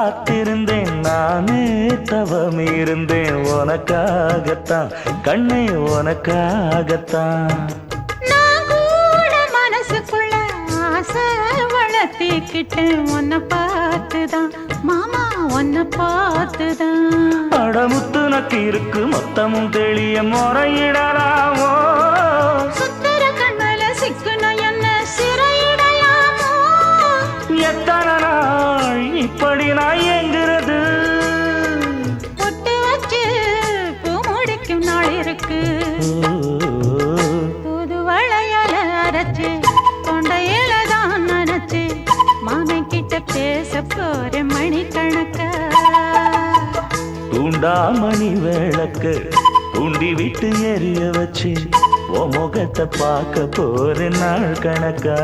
காத்திருந்தேன் நானே தவம் இருந்தேன் உனக்காகத்தான் கண்ணே உனக்காகத்தான். மனசுக்குள்ள ஆசை வளர்த்திக்கிட்டேன். உன்னை பார்த்துதான் மாமா உன்னை பார்த்துதான். அடமுத்து நக்கு இருக்கு மொத்தமும் தெளிய முறையிடலாமோ? சுத்தர கண்மல சிக்கன என்ன சிறையிடையாமோ எத்தனை நாள் இப்படி நான் எங்கிறது பொட்டு வச்சு பூ முடிக்கும் நாள் இருக்கு. புது வளையல அரைச்சு கொண்டையில தான் நினைச்சு மாமன் கிட்ட பேச போற மணிக்கணக்கா. தூண்டாமணி விளக்கு தூண்டி விட்டு எரிய வச்சு உன் முகத்தை பார்க்க போற நாள் கணக்கா.